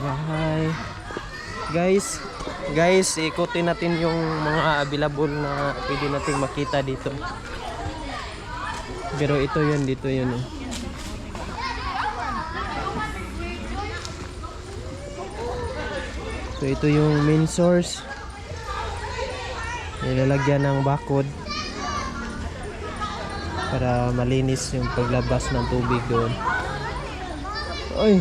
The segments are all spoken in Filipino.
Bye. Guys, guys, ikutin natin yung mga available na pwede nating makita dito. Pero ito yun, dito yun. eh. So ito yung main source. Nilalagyan ng bakod para malinis yung paglabas ng tubig doon. Oy!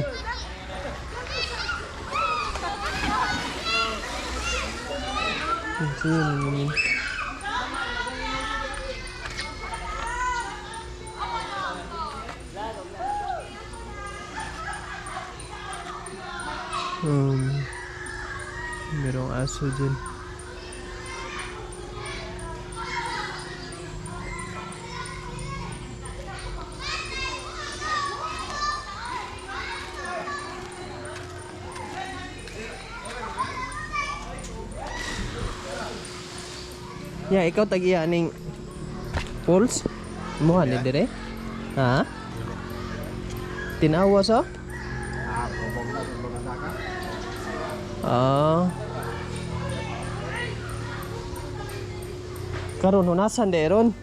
Sino? Um, merong aso dyan. Ya, ikaw tagiya ning pulse? Mo ni dire? Ha? Tinawa sa? Ah. Karon no nasan deron?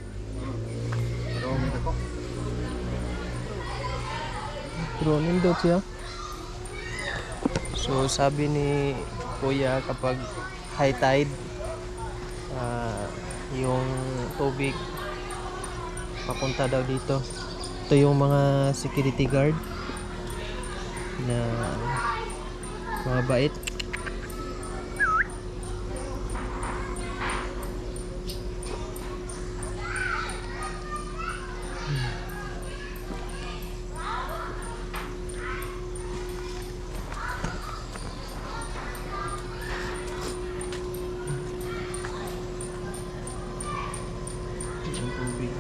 Pero nindot siya. So sabi ni Kuya kapag high tide ah, yung tubig papunta daw dito. Ito yung mga security guard na mga bait. Yung tubig.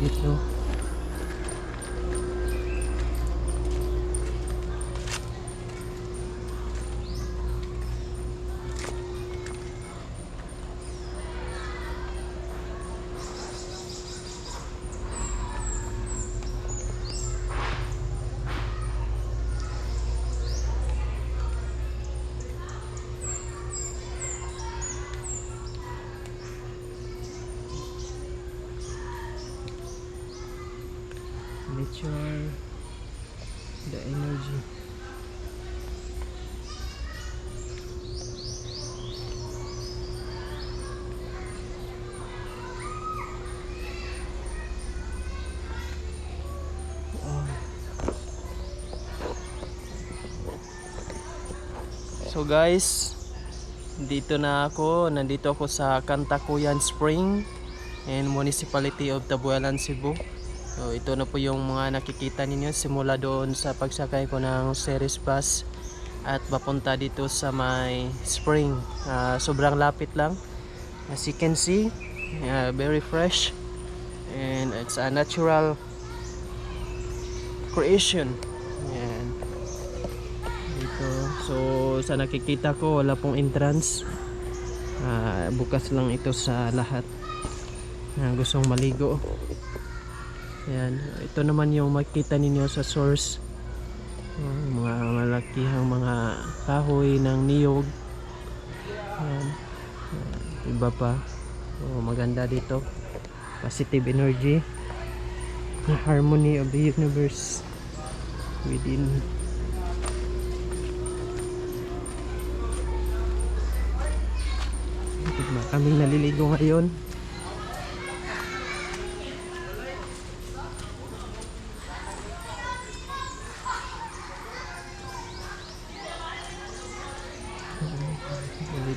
Galit no. Nature, the energy. So guys, dito na ako. Nandito ako sa Kantakuyan Spring in Municipality of Tabualan, Cebu. So ito na po yung mga nakikita ninyo simula doon sa pagsakay ko ng series bus at papunta dito sa may spring. Ah, sobrang lapit lang. As you can see, ah, very fresh and it's a natural creation. Yan. Dito. So sa nakikita ko wala pong entrance. Ah, bukas lang ito sa lahat na gustong maligo. Ayan. Ito naman yung makita ninyo sa source. Uh, mga malakihang mga kahoy ng niyog. Ayan. Iba pa. So, maganda dito. Positive energy. The harmony of the universe within. Kaming naliligo ngayon. Il y avait